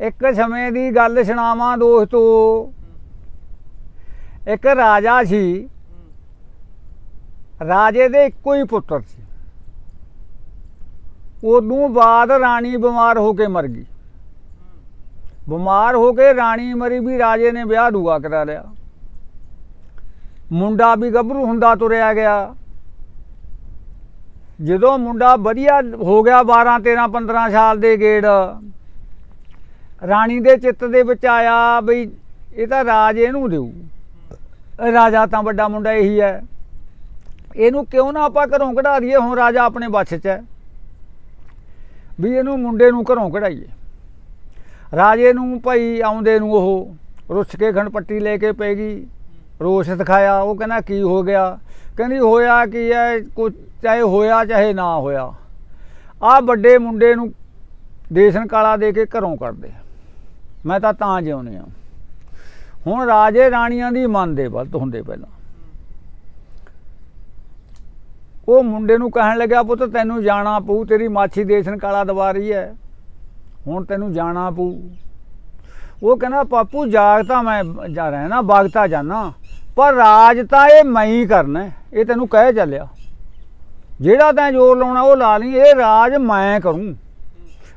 ਇੱਕ ਸਮੇਂ ਦੀ ਗੱਲ ਸੁਣਾਵਾਂ ਦੋਸਤੋ। ਇੱਕ ਰਾਜਾ ਸੀ। ਰਾਜੇ ਦੇ ਇੱਕੋ ਹੀ ਪੁੱਤਰ ਸੀ। ਉਦੋਂ ਬਾਅਦ ਰਾਣੀ ਬਿਮਾਰ ਹੋ ਕੇ ਮਰ ਗਈ। ਬਿਮਾਰ ਹੋ ਕੇ ਰਾਣੀ ਮਰੀ ਵੀ ਰਾਜੇ ਨੇ ਵਿਆਹ ਦੂਆ ਕਰਾ ਲਿਆ। ਮੁੰਡਾ ਵੀ ਗੱਭਰੂ ਹੁੰਦਾ ਤੁਰਿਆ ਗਿਆ। ਜਦੋਂ ਮੁੰਡਾ ਵਧੀਆ ਹੋ ਗਿਆ 12 13 15 ਸਾਲ ਦੇ ਗੇੜ ਰਾਣੀ ਦੇ ਚਿੱਤ ਦੇ ਵਿੱਚ ਆਇਆ ਬਈ ਇਹ ਤਾਂ ਰਾਜ ਇਹਨੂੰ ਦੇਊ। ਰਾਜਾ ਤਾਂ ਵੱਡਾ ਮੁੰਡਾ ਇਹੀ ਹੈ। ਇਹਨੂੰ ਕਿਉਂ ਨਾ ਆਪਾਂ ਘਰੋਂ ਕਢਾ ਦਈਏ, ਹੁਣ ਰਾਜਾ ਆਪਣੇ ਵੱਸ 'ਚ ਹੈ। ਵੀ ਇਹਨੂੰ ਮੁੰਡੇ ਨੂੰ ਘਰੋਂ ਕਢਾਈਏ। ਰਾਜੇ ਨੂੰ ਭਾਈ ਆਉਂਦੇ ਨੂੰ ਉਹ ਰੁੱਸ ਕੇ ਖੰਡ ਪੱਟੀ ਲੈ ਕੇ ਪੈ ਗਈ। ਰੋਸ਼ ਦਿਖਾਇਆ, ਉਹ ਕਹਿੰਦਾ ਕੀ ਹੋ ਗਿਆ? ਕਹਿੰਦੀ ਹੋਇਆ ਕੀ ਹੈ, ਕੁਛ ਚਾਹੇ ਹੋਇਆ, ਚਾਹੇ ਨਾ ਹੋਇਆ। ਆ ਵੱਡੇ ਮੁੰਡੇ ਨੂੰ ਦੇਸਨ ਕਾਲਾ ਦੇ ਕੇ ਘਰੋਂ ਕੱਢਦੇ ਮੈਂ ਤਾਂ ਤਾਂ ਜਿਉਨੇ ਆ ਹੁਣ ਰਾਜੇ ਰਾਣੀਆਂ ਦੀ ਮੰਨਦੇ ਬਲਤ ਹੁੰਦੇ ਪਹਿਲਾਂ। ਉਹ ਮੁੰਡੇ ਨੂੰ ਕਹਿਣ ਲੱਗਿਆ, ਪੁੱਤ, ਤੈਨੂੰ ਜਾਣਾ ਪਊ, ਤੇਰੀ ਮਾਛੀ ਦੇਸਨ ਕਾਲਾ ਦਵਾ ਰਹੀ ਹੈ। ਹੁਣ ਤੈਨੂੰ ਜਾਣਾ ਪਊ। ਉਹ ਕਹਿੰਦਾ, ਪਾਪੂ, ਜਾਗ ਤਾਂ ਮੈਂ ਜਾ ਰਹਿਣਾ ਬਾਗਤਾ ਜਾਣਾ, ਪਰ ਰਾਜ ਤਾਂ ਇਹ ਮੈਂ ਹੀ ਕਰਨਾ ਇਹ ਤੈਨੂੰ ਕਹਿ ਚੱਲਿਆ। ਜਿਹੜਾ ਤੈਂ ਜ਼ੋਰ ਲਾਉਣਾ, ਉਹ ਲਾ ਲਈ। ਇਹ ਰਾਜ ਮੈਂ ਕਰੂੰ।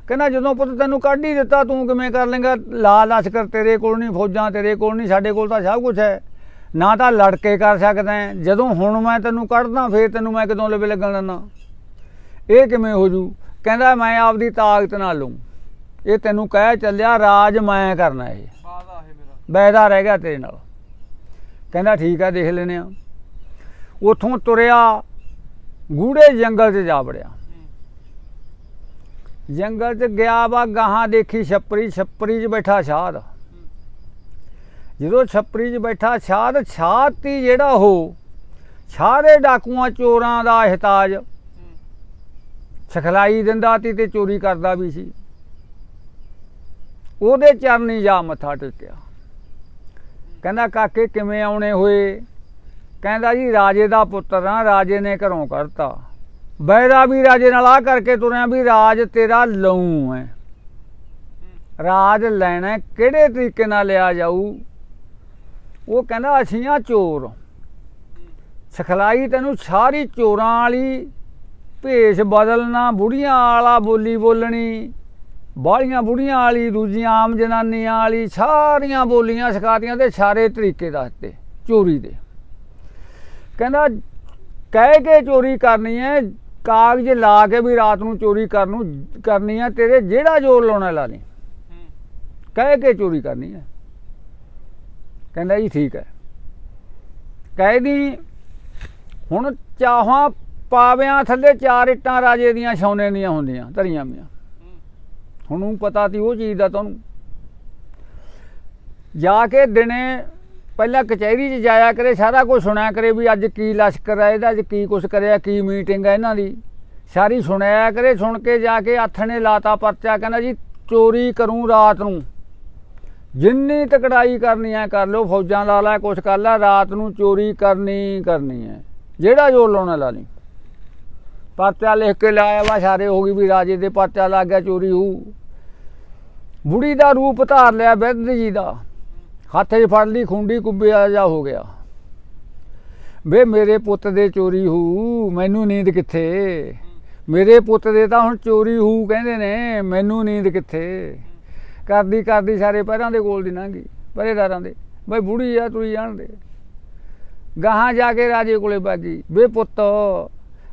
ਕਹਿੰਦਾ ਜਦੋਂ ਪੁੱਤ ਤੈਨੂੰ ਕੱਢ ਹੀ ਦਿੱਤਾ ਤੂੰ ਕਿਵੇਂ ਕਰ ਲੇਗਾ ਲਾ ਲਸ਼ਕਰ ਤੇਰੇ ਕੋਲ ਨਹੀਂ ਫੌਜਾਂ ਤੇਰੇ ਕੋਲ ਨਹੀਂ ਸਾਡੇ ਕੋਲ ਤਾਂ ਸਭ ਕੁਝ ਹੈ। ਨਾ ਤਾਂ ਲੜ ਕੇ ਕਰ ਸਕਦਾ। ਜਦੋਂ ਹੁਣ ਮੈਂ ਤੈਨੂੰ ਕੱਢਦਾ ਫੇਰ ਤੈਨੂੰ ਮੈਂ ਕਦੋਂ ਲਵੇ ਲੱਗਣ ਦਿੰਦਾ। ਇਹ ਕਿਵੇਂ ਹੋ ਜੂ? ਕਹਿੰਦਾ ਮੈਂ ਆਪਦੀ ਤਾਕਤ ਨਾਲ ਲਊ। ਇਹ ਤੈਨੂੰ ਕਹਿ ਚੱਲਿਆ ਰਾਜ ਮੈਂ ਕਰਨਾ ਇਹ। ਬੈਦਾ ਰਹਿ ਗਿਆ ਤੇਰੇ ਨਾਲ। ਕਹਿੰਦਾ ਠੀਕ ਆ ਦੇਖ ਲੈਨੇ ਆ। ਉਥੋਂ ਤੁਰਿਆ ਗੂੜੇ ਜੰਗਲ 'ਚ ਜਾ ਵੜਿਆ। ਜੰਗਲ 'ਚ ਗਿਆ ਵਾ, ਗਾਹਾਂ ਦੇਖੀ ਛੱਪਰੀ ਛੱਪਰੀ 'ਚ ਬੈਠਾ ਸ਼ਾਦ ਜਦੋਂ ਛੱਪਰੀ 'ਚ ਬੈਠਾ ਸ਼ਾਦ ਤੀ ਜਿਹੜਾ ਉਹ ਸਾਰੇ ਡਾਕੂਆਂ ਚੋਰਾਂ ਦਾ ਇਹਤਾਜ ਸਿਖਲਾਈ ਦਿੰਦਾ ਤੀ ਤੇ ਚੋਰੀ ਕਰਦਾ ਵੀ ਸੀ। ਉਹਦੇ ਚਰਨੀ ਜਾ ਮੱਥਾ ਟੇਕਿਆ। ਕਹਿੰਦਾ, ਕਾਕੇ, ਕਿਵੇਂ ਆਉਣੇ ਹੋਏ? ਕਹਿੰਦਾ, ਜੀ, ਰਾਜੇ ਦਾ ਪੁੱਤਰ ਆ, ਰਾਜੇ ਨੇ ਘਰੋਂ ਕੱਢਤਾ। ਬੈਰਾ ਵੀ ਰਾਜੇ ਨਾਲ ਆ ਕਰਕੇ ਤੁਰਿਆ ਵੀ ਰਾਜ ਤੇਰਾ ਲਊ ਹੈ ਰਾਜ ਲੈਣਾ ਕਿਹੜੇ ਤਰੀਕੇ ਨਾਲ ਲਿਆ ਜਾਊ? ਉਹ ਕਹਿੰਦਾ, ਅਸੀਂ ਆ ਚੋਰ। ਸਿਖਲਾਈ ਤੈਨੂੰ ਸਾਰੀ ਚੋਰਾਂ ਵਾਲੀ, ਭੇਸ਼ ਬਦਲਣਾ, ਬੁੜੀਆਂ ਵਾਲਾ ਬੋਲੀ ਬੋਲਣੀ, ਬਾਹਲੀਆਂ ਬੁੜੀਆਂ ਵਾਲੀ, ਦੂਜੀਆਂ ਆਮ ਜਨਾਨੀਆਂ ਵਾਲੀ, ਸਾਰੀਆਂ ਬੋਲੀਆਂ ਸਿਖਾਤੀਆਂ ਤੇ ਸਾਰੇ ਤਰੀਕੇ ਦੱਸਦੇ ਚੋਰੀ ਦੇ। ਕਹਿੰਦਾ, ਕਹਿ ਕੇ ਚੋਰੀ ਕਰਨੀ ਹੈ ਕਾਗਜ਼ ਲਾ ਕੇ ਵੀ ਰਾਤ ਨੂੰ ਚੋਰੀ ਕਰਨ ਨੂੰ ਕਰਨੀ ਹੈ ਤੇਰੇ ਜਿਹੜਾ ਜ਼ੋਰ ਲਾਉਣਾ ਲਾ ਲਈ। ਕਹਿ ਕੇ ਚੋਰੀ ਕਰਨੀ ਹੈ ਕਹਿੰਦਾ ਜੀ ਠੀਕ ਹੈ। ਕਹਿ ਦੀ, ਹੁਣ ਚਾਹਾਂ ਪਾਵਿਆਂ ਥੱਲੇ ਚਾਰ ਇੱਟਾਂ ਰਾਜੇ ਦੀਆਂ ਸੋਨੇ ਦੀਆਂ ਹੁੰਦੀਆਂ, ਧਰੀਆਂ ਮੀਆਂ। ਹੁਣ ਨੂੰ ਪਤਾ ਤੀ ਉਹ ਚੀਜ਼ ਦਾ ਤੁਹਾਨੂੰ ਜਾ ਕੇ ਦਿਨੇ ਪਹਿਲਾਂ ਕਚਹਿਰੀ 'ਚ ਜਾਇਆ ਕਰੇ, ਸਾਰਾ ਕੁਝ ਸੁਣਿਆ ਕਰੇ ਵੀ ਅੱਜ ਕੀ ਲਸ਼ਕਰ ਹੈ ਇਹਦਾ ਅੱਜ ਕੀ ਕੁਝ ਕਰਿਆ, ਕੀ ਮੀਟਿੰਗ ਹੈ ਇਹਨਾਂ ਦੀ। ਸਾਰੀ ਸੁਣਿਆ ਕਰੇ, ਸੁਣ ਕੇ ਜਾ ਕੇ ਆਥਣੇ ਲਾਤਾ ਪਰਚਾ, ਕਹਿੰਦਾ ਜੀ ਚੋਰੀ ਕਰੂੰ ਰਾਤ ਨੂੰ। ਜਿੰਨੀ ਤਕੜਾਈ ਕਰਨੀ ਹੈ ਕਰ ਲਓ, ਫੌਜਾਂ ਲਾ ਲੈ, ਕੁਛ ਕਰ ਲੈ, ਰਾਤ ਨੂੰ ਚੋਰੀ ਕਰਨੀ ਕਰਨੀ ਹੈ ਜਿਹੜਾ ਜ਼ੋਰ ਲਾਉਣਾ ਲਾ ਲਈ ਪਰਚਾ ਲਿਖ ਕੇ ਲਾਇਆ ਵਾ ਸਾਰੇ ਹੋ ਗਈ ਵੀ ਰਾਜੇ ਦੇ ਪਰਚਾ ਲੱਗ ਗਿਆ, ਚੋਰੀ ਹੋ ਬੁੜੀ ਦਾ ਰੂਪ ਧਾਰ ਲਿਆ, ਬਿਰਧ ਜੀ ਦਾ। ਹੱਥ 'ਚ ਫੜ ਲਈ, ਖੁੰਡੀ ਕੁੱਬਿਆ ਜਾ ਹੋ ਗਿਆ। ਵੇ ਮੇਰੇ ਪੁੱਤ ਦੇ ਚੋਰੀ ਹੋਊ ਮੈਨੂੰ ਨੀਂਦ ਕਿੱਥੇ? ਮੇਰੇ ਪੁੱਤ ਦੇ ਤਾਂ ਹੁਣ ਚੋਰੀ ਹੋਊ ਕਹਿੰਦੇ ਨੇ, ਮੈਨੂੰ ਨੀਂਦ ਕਿੱਥੇ? ਕਰਦੀ ਕਰਦੀ ਸਾਰੇ ਪਹਿਰਾਂ ਦੇ ਕੋਲ ਦੀ ਲੰਘੀ ਪਹਿਰੇਦਾਰਾਂ ਦੇ। ਬਈ ਬੁੜੀ ਆ ਤੁਰੀ ਜਾਣ ਦੇ ਗਾਹਾਂ ਜਾ ਕੇ ਰਾਜੇ ਕੋਲੇ ਬਾਗੀ ਵੇ ਪੁੱਤ,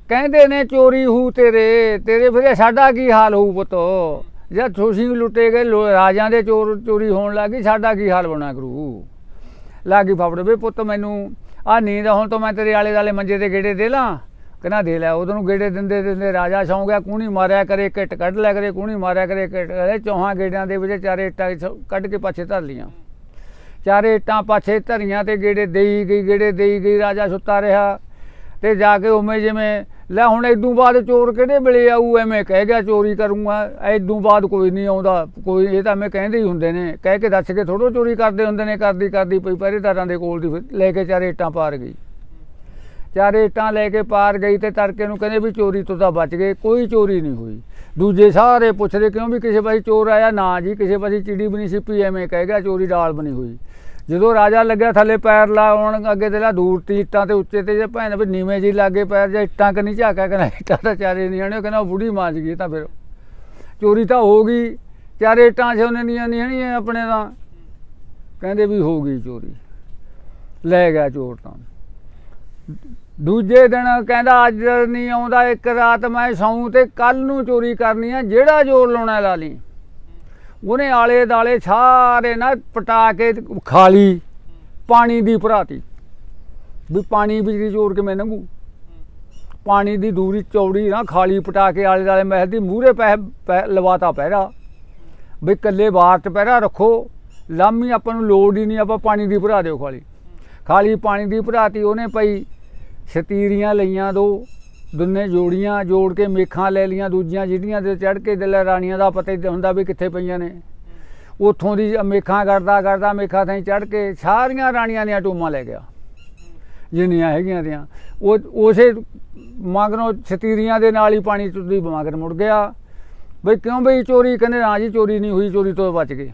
ਕਹਿੰਦੇ ਨੇ ਚੋਰੀ ਹੂ ਤੇਰੇ ਤੇਰੇ ਫਿਰ ਸਾਡਾ ਕੀ ਹਾਲ ਹੋਊ ਪੁੱਤ? ਜਦ ਤੁਸੀਂ ਲੁੱਟੇ ਗਏ ਲੋ- ਰਾਜਾਂ ਦੇ ਚੋਰ ਚੋਰੀ ਹੋਣ ਲੱਗੀ ਸਾਡਾ ਕੀ ਹਾਲ ਬਣਾ ਕਰੂ? ਲਾਗੀ ਫਾਫੜ ਵੇ ਪੁੱਤ ਮੈਨੂੰ ਆ ਨੀਂਦ ਹੁਣ ਤੋਂ ਮੈਂ ਤੇਰੇ ਆਲੇ ਦਾਲੇ ਮੰਜੇ ਤੇ ਗੇੜੇ ਦੇ ਲਾਂ। ਕਹਿੰਦਾ ਦੇ ਲੈ, ਉਦੋਂ ਗੇੜੇ ਦਿੰਦੇ ਦਿੰਦੇ ਰਾਜਾ ਸੌਂ ਗਿਆ, ਕੂਣੀ ਮਾਰਿਆ ਕਰੇ ਕਿੱਟ ਕੱਢ ਲੈ ਕਰੇ, ਕੂਣੀ ਮਾਰਿਆ ਕਰੇ ਕਿੱਟ ਕਰੇ ਚੌਹਾਂ ਗੇੜਿਆਂ ਦੇ ਵਿੱਚ ਚਾਰੇ ਇੱਟਾਂ ਕੱਢ ਕੇ ਪਾਛੇ ਧਰ ਲੀਆਂ ਚਾਰੇ ਇੱਟਾਂ ਪਾਛੇ ਧਰੀਆਂ ਤੇ ਗੇੜੇ ਦੇਈ ਗਈ, ਗੇੜੇ ਦੇਈ ਗਈ, ਰਾਜਾ ਸੁੱਤਾ ਰਿਹਾ। ਤੇ ਜਾ ਕੇ ਉਵੇਂ ਜਿਵੇਂ, ਲੈ ਹੁਣ ਇਦੋਂ ਬਾਅਦ ਚੋਰ ਕਿਹੜੇ ਵੇਲੇ ਆਊ? ਐਵੇਂ ਕਹਿ ਗਿਆ ਚੋਰੀ ਕਰੂੰਗਾ। ਇਦੋਂ ਬਾਅਦ ਕੋਈ ਨਹੀਂ ਆਉਂਦਾ। ਕੋਈ, ਇਹ ਤਾਂ ਐਵੇਂ ਕਹਿੰਦੇ ਹੀ ਹੁੰਦੇ ਨੇ। ਕਹਿ ਕੇ ਦੱਸ ਕੇ ਥੋੜੋ ਚੋਰੀ ਕਰਦੇ ਹੁੰਦੇ ਨੇ, ਕਰਦੀ ਕਰਦੀ ਪਈ। ਪਹਿਰੇਦਾਰਾਂ ਦੇ ਕੋਲ ਦੀ ਫਿਰ ਲੈ ਕੇ ਚਾਰੇ ਇੱਟਾਂ ਪਾਰ ਗਈ। ਚਾਰੇ ਇੱਟਾਂ ਲੈ ਕੇ ਪਾਰ ਗਈ ਤੇ ਤੜਕੇ ਨੂੰ ਕਹਿੰਦੇ ਵੀ ਚੋਰੀ ਤੋਂ ਤਾਂ ਬਚ ਗਏ। ਕੋਈ ਚੋਰੀ ਨਹੀਂ ਹੋਈ। ਦੂਜੇ ਸਾਰੇ ਪੁੱਛਦੇ, ਕਿਉਂ ਵੀ ਕਿਸੇ ਪਾਸੇ ਚੋਰ ਆਇਆ? ਨਾ ਜੀ, ਕਿਸੇ ਪਾਸੇ ਚਿੜੀ ਬਣੀ ਸਿੱਪੀ। ਐਵੇਂ ਕਹਿ ਗਿਆ, ਚੋਰੀ ਡਾਲ ਬਣੀ ਹੋਈ। ਜਦੋਂ ਰਾਜਾ ਲੱਗਿਆ ਥੱਲੇ ਪੈਰ ਲਾਉਣ, ਅੱਗੇ ਤੇ ਲਾ ਦੂਰ ਤੀ ਇੱਟਾਂ ਤੇ ਉੱਚੇ ਤੇ ਜੇ ਭੈਣ ਵੀ ਨੀਵੇਂ ਜੀ ਲਾਗੇ ਪੈਰ ਜਾਂ ਇੱਟਾਂ ਕਨੀ ਝਾਕਾ ਕਹਿੰਦਾ, ਇੱਟਾਂ ਤਾਂ ਚਾਰੇ ਨਹੀਂ ਆਣੇ ਕਹਿੰਦਾ ਬੁੜੀ ਮਾਂਜ ਗਈ ਤਾਂ ਫਿਰ। ਚੋਰੀ ਤਾਂ ਹੋ ਗਈ, ਚਾਰੇ ਇੱਟਾਂ ਚ ਉਹਨੇ ਨਹੀਂ ਨਹੀਂ ਆਪਣੇ ਤਾਂ। ਕਹਿੰਦੇ ਵੀ ਹੋ ਗਈ ਚੋਰੀ। ਲੈ ਗਿਆ ਚੋਰ ਤਾਂ। ਦੂਜੇ ਦਿਨ ਕਹਿੰਦਾ ਅੱਜ ਨਹੀਂ ਆਉਂਦਾ, ਇੱਕ ਰਾਤ ਮੈਂ ਸੌਂ ਤੇ ਕੱਲ ਨੂੰ ਚੋਰੀ ਕਰਨੀ ਆ, ਜਿਹੜਾ ਜ਼ੋਰ ਲਾਉਣਾ ਲਾ ਲਈ। ਉਹਨੇ ਆਲੇ ਦਾਲੇ ਸਾਰੇ ਨਾ ਪਟਾ ਕੇ ਖਾਲੀ ਪਾਣੀ ਦੀ ਭਰਾਤੀ। ਵੀ ਪਾਣੀ ਬਿਜਲੀ ਜੋੜ ਕੇ ਮੈਂ ਲੰਘੂ? ਪਾਣੀ ਦੀ ਦੂਰੀ ਚੌੜੀ ਨਾ ਖਾਲੀ ਪਟਾ ਕੇ ਆਲੇ ਦਾਲੇ ਮਹਿਲ ਦੀ ਮੂਹਰੇ ਪੈ ਪੈ- ਲਵਾਤਾ ਪਹਿਰਾ। ਵੀ ਕੱਲੇ ਬਾਹਰ ਚ ਪਹਿਰਾ ਰੱਖੋ। ਲਾਮੀ ਆਪਾਂ ਨੂੰ ਲੋੜ ਹੀ ਨਹੀਂ, ਆਪਾਂ ਪਾਣੀ ਦੀ ਭਰਾ ਦਿਓ ਖਾਲੀ। ਖਾਲੀ ਪਾਣੀ ਦੀ ਭਰਾਤੀ ਉਹਨੇ ਪਈ ਸਤੀਰੀਆਂ ਲਈਆਂ ਦੋ। ਦੁੰਨੇ ਜੋੜੀਆਂ ਜੋੜ ਕੇ ਮੇਖਾਂ ਲੈ ਲੀਆਂ ਦੂਜੀਆਂ ਜਿਹੜੀਆਂ ਤੇ ਚੜ ਕੇ ਦਿਲ ਰਾਣੀਆਂ ਦਾ ਪਤਾ ਹੀ ਹੁੰਦਾ ਵੀ ਕਿੱਥੇ ਪਈਆਂ ਨੇ। ਉੱਥੋਂ ਦੀ ਮੇਖਾਂ ਕਰਦਾ ਕਰਦਾ ਮੇਖਾਂ ਥਾਈ ਚੜ ਕੇ ਸਾਰੀਆਂ ਰਾਣੀਆਂ ਦੀਆਂ ਟੂਮਾਂ ਲੈ ਗਿਆ। ਜਿੰਨੀਆਂ ਹੈਗੀਆਂ ਦੀਆਂ ਉਹ, ਉਸੇ ਮਗਰੋਂ ਛਤੀਰੀਆਂ ਦੇ ਨਾਲ ਹੀ ਪਾਣੀ ਤੁਰਦੀ ਮਗਰ ਮੁੜ ਗਿਆ। ਬਈ ਕਿਉਂ ਬਈ ਚੋਰੀ, ਕਹਿੰਦੇ ਨਾ ਜੀ ਚੋਰੀ ਨਹੀਂ ਹੋਈ, ਚੋਰੀ ਤੋਂ ਬਚ ਗਏ।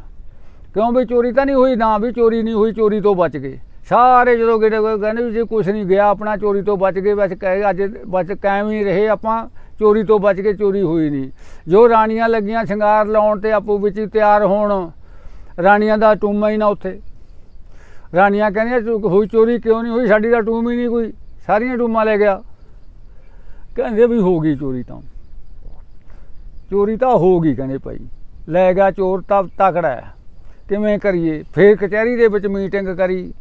ਕਿਉਂ ਬਈ ਚੋਰੀ ਤਾਂ ਨਹੀਂ ਹੋਈ, ਨਾ ਵੀ ਚੋਰੀ ਨਹੀਂ ਹੋਈ, ਚੋਰੀ ਤੋਂ ਬਚ ਗਏ। ਸਾਰੇ ਜਦੋਂ ਕਿਤੇ ਕੋਈ ਕਹਿੰਦੇ ਵੀ ਜੇ ਕੁਛ ਨਹੀਂ ਗਿਆ, ਆਪਣਾ ਚੋਰੀ ਤੋਂ ਬਚ ਗਏ, ਬਸ ਕਹੇ ਅੱਜ ਬਚ ਕਾਇਮ ਹੀ ਰਹੇ ਆਪਾਂ, ਚੋਰੀ ਤੋਂ ਬਚ ਕੇ ਚੋਰੀ ਹੋਈ ਨਹੀਂ। ਜੋ ਰਾਣੀਆਂ ਲੱਗੀਆਂ ਸ਼ਿੰਗਾਰ ਲਾਉਣ ਤੇ ਆਪੋ ਵਿੱਚ ਹੀ ਤਿਆਰ ਹੋਣ, ਰਾਣੀਆਂ ਦਾ ਟੂਮਾ ਹੀ ਨਾ ਉੱਥੇ। ਰਾਣੀਆਂ ਕਹਿੰਦੀਆਂ ਚੋ- ਹੋਈ ਚੋਰੀ ਕਿਉਂ ਨਹੀਂ ਹੋਈ? ਸਾਡੀ ਤਾਂ ਟੂਮ ਹੀ ਨਹੀਂ ਕੋਈ। ਸਾਰੀਆਂ ਟੂਮਾਂ ਲੈ ਗਿਆ। ਕਹਿੰਦੇ ਵੀ ਹੋ ਗਈ ਚੋਰੀ ਤਾਂ। ਚੋਰੀ ਤਾਂ ਹੋ ਗਈ ਕਹਿੰਦੇ ਭਾਈ। ਲੈ ਗਿਆ ਚੋਰ ਤਾਂ ਤਕੜਾ ਕਿਵੇਂ ਕਰੀਏ? ਫੇਰ ਕਚਹਿਰੀ ਦੇ ਵਿੱਚ ਮੀਟਿੰਗ ਕਰੀ।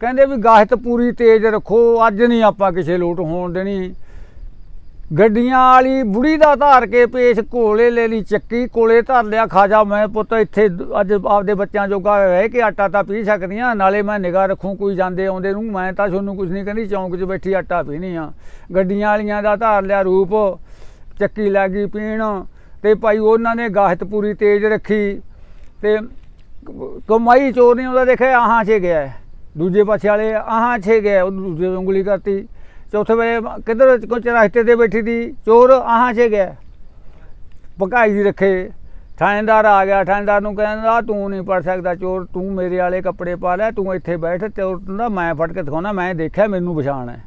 ਕਹਿੰਦੇ ਵੀ ਗਾਹਤ ਪੂਰੀ ਤੇਜ਼ ਰੱਖੋ, ਅੱਜ ਨਹੀਂ ਆਪਾਂ ਕਿਸੇ ਲੋਟ ਹੋਣ ਦੇਣੀ। ਗੱਡੀਆਂ ਵਾਲੀ ਬੁੜੀ ਦਾ ਧਾਰ ਕੇ ਪੇਸ਼ ਕੋਲੇ ਲੈ ਲਈ, ਚੱਕੀ ਕੋਲੇ ਧਰ ਲਿਆ ਖਾਜਾ ਮੈਂ ਪੁੱਤ ਇੱਥੇ ਅੱਜ ਆਪਦੇ ਬੱਚਿਆਂ ਜੋਗਾ ਰਹਿ ਕੇ ਆਟਾ ਤਾਂ ਪੀ ਸਕਦੀਆਂ, ਨਾਲੇ ਮੈਂ ਨਿਗਾਹ ਰੱਖੂੰ, ਕੋਈ ਜਾਂਦੇ ਆਉਂਦੇ ਨੂੰ, ਮੈਂ ਤਾਂ ਤੁਹਾਨੂੰ ਕੁਝ ਨਹੀਂ ਕਹਿੰਦੀ, ਚੌਂਕ 'ਚ ਬੈਠੀ ਆਟਾ ਪੀਣੀ ਆ। ਗੱਡੀਆਂ ਵਾਲੀਆਂ ਦਾ ਧਾਰ ਲਿਆ ਰੂਪ, ਚੱਕੀ ਲੱਗੀ ਪੀਣ, ਤੇ ਭਾਈ ਉਹਨਾਂ ਨੇ ਗਾਹਤ ਪੂਰੀ ਤੇਜ਼ ਰੱਖੀ, ਤੇ ਕਮਾਈ ਚੋਰ ਨਹੀਂ ਉਹਦਾ ਦੇਖਿਆ, ਆਹਾਂ 'ਚ ਗਿਆ ਦੂਜੇ ਪਾਸੇ ਵਾਲੇ ਆਹਾਂ ਛੇ ਗਏ, ਉਹ ਦੂਜੇ ਨੂੰ ਉਂਗਲੀ ਕਰਤੀ। ਚੌਥੇ ਵੇ ਕਿੱਧਰ ਕੋਈ ਰਸਤੇ ਤੇ ਬੈਠੀ ਦੀ ਚੋਰ ਆਹਾਂ ਛੇ ਗਿਆ ਭਕਾਈ ਦੀ ਰੱਖੇ। ਥਾਣੇਦਾਰ ਆ ਗਿਆ। ਥਾਣੇਦਾਰ ਨੂੰ ਕਹਿੰਦਾ ਤੂੰ ਨਹੀਂ ਪੜ ਸਕਦਾ ਚੋਰ, ਤੂੰ ਮੇਰੇ ਵਾਲੇ ਕੱਪੜੇ ਪਾ ਲੈ, ਤੂੰ ਇੱਥੇ ਬੈਠ ਚੋਰ ਦਾ ਮੈਂ ਫੜ ਕੇ ਦਿਖਾਉਣਾ, ਮੈਂ ਦੇਖਿਆ, ਮੈਨੂੰ ਪਛਾਣ ਹੈ।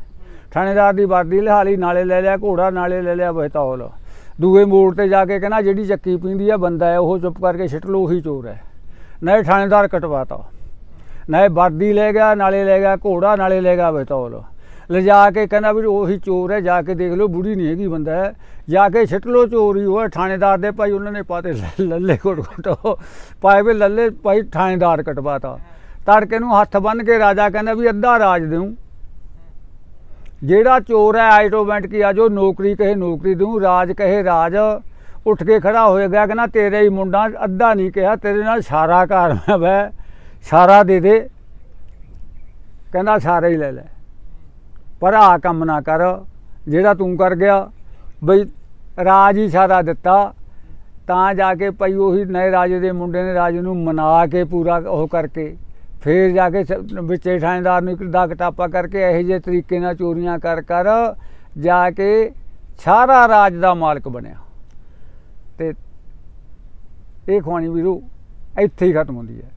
ਥਾਣੇਦਾਰ ਦੀ ਵਰਦੀ ਲਿਹਾਲੀ, ਨਾਲੇ ਲੈ ਲਿਆ ਘੋੜਾ, ਨਾਲੇ ਲੈ ਲਿਆ ਬਹਿਤੌਲ ਦੂਏ ਮੋੜ ਤੇ ਜਾ ਕੇ ਕਹਿੰਦਾ, ਜਿਹੜੀ ਚੱਕੀ ਪੀਂਦੀ ਆ, ਬੰਦਾ ਹੈ, ਉਹ ਚੁੱਪ ਕਰਕੇ ਛਿੱਟ ਲੋ ਉਹੀ ਚੋਰ ਹੈ। ਨਾਲੇ ਥਾਣੇਦਾਰ ਕਟਵਾਤਾ। ਨਾਲੇ ਵਰਦੀ ਲੈ ਗਿਆ, ਨਾਲੇ ਲੈ ਗਿਆ, ਘੋੜਾ ਨਾਲੇ ਲੈ ਗਿਆ ਬਹਿਤੌਲ ਲਿਜਾ ਕੇ ਕਹਿੰਦਾ ਵੀ ਉਹੀ ਚੋਰ ਹੈ, ਜਾ ਕੇ ਦੇਖ ਲਓ, ਬੁੜੀ ਨਹੀਂ ਹੈਗੀ ਬੰਦਾ। ਹੈ ਜਾ ਕੇ ਸਿੱਟ ਲੋ ਚੋਰੀ ਉਹ ਥਾਣੇਦਾਰ ਦੇ ਭਾਈ ਉਹਨਾਂ ਨੇ ਪਾਤੇ ਲੱਲੇ ਕੋਟ ਕੋਟ ਪਾਏ ਵੀ ਲੱਲੇ ਭਾਈ ਥਾਣੇਦਾਰ ਕਟਵਾਤਾ। ਤੜਕੇ ਨੂੰ ਹੱਥ ਬੰਨ ਕੇ ਰਾਜਾ ਕਹਿੰਦਾ ਵੀ ਅੱਧਾ ਰਾਜ ਦੇਉ ਜਿਹੜਾ ਚੋਰ ਹੈ, ਆਟੋਮੈਟਿਕ ਆ, ਜੋ ਨੌਕਰੀ ਕਹੇ ਨੌਕਰੀ ਦੂੰ ਰਾਜ ਕਹੇ ਰਾਜ। ਉੱਠ ਕੇ ਖੜਾ ਹੋਏਗਾ ਕਹਿੰਦਾ ਤੇਰੇ ਹੀ ਮੁੰਡਾ, ਅੱਧਾ ਨਹੀਂ ਕਿਹਾ, ਤੇਰੇ ਨਾਲ ਸਾਰਾ ਘਰ ਮੈਂ ਵੈ ਸਾਰਾ ਦੇ ਦੇ। ਕਹਿੰਦਾ, ਸਾਰਾ ਹੀ ਲੈ ਲੈ। ਪਰ ਆ ਕੰਮ ਨਾ ਕਰ। ਜਿਹੜਾ ਤੂੰ ਕਰ ਗਿਆ, ਬਈ ਰਾਜ ਹੀ ਸਾਰਾ ਦਿੱਤਾ। ਤਾਂ ਜਾ ਕੇ ਪਈ ਉਹੀ ਨਏ ਰਾਜੇ ਦੇ ਮੁੰਡੇ ਨੇ ਰਾਜ ਨੂੰ ਮਨਾ ਕੇ ਪੂਰਾ ਉਹ ਕਰਕੇ, ਫੇਰ ਜਾ ਕੇ ਸ- ਵਿੱਚੇ ਥਾਣੇਦਾਰ ਨੂੰ ਇੱਕ ਦਾ ਕਟਾਪਾ ਕਰਕੇ ਇਹੋ ਜਿਹੇ ਤਰੀਕੇ ਨਾਲ ਚੋਰੀਆਂ ਕਰ ਕਰ ਜਾ ਕੇ ਸਾਰਾ ਰਾਜ ਦਾ ਮਾਲਕ ਬਣਿਆ। ਤੇ ਇਹ ਖਵਾਣੀ ਵੀਰੂ, ਇੱਥੇ ਹੀ ਖਤਮ ਹੁੰਦੀ ਹੈ।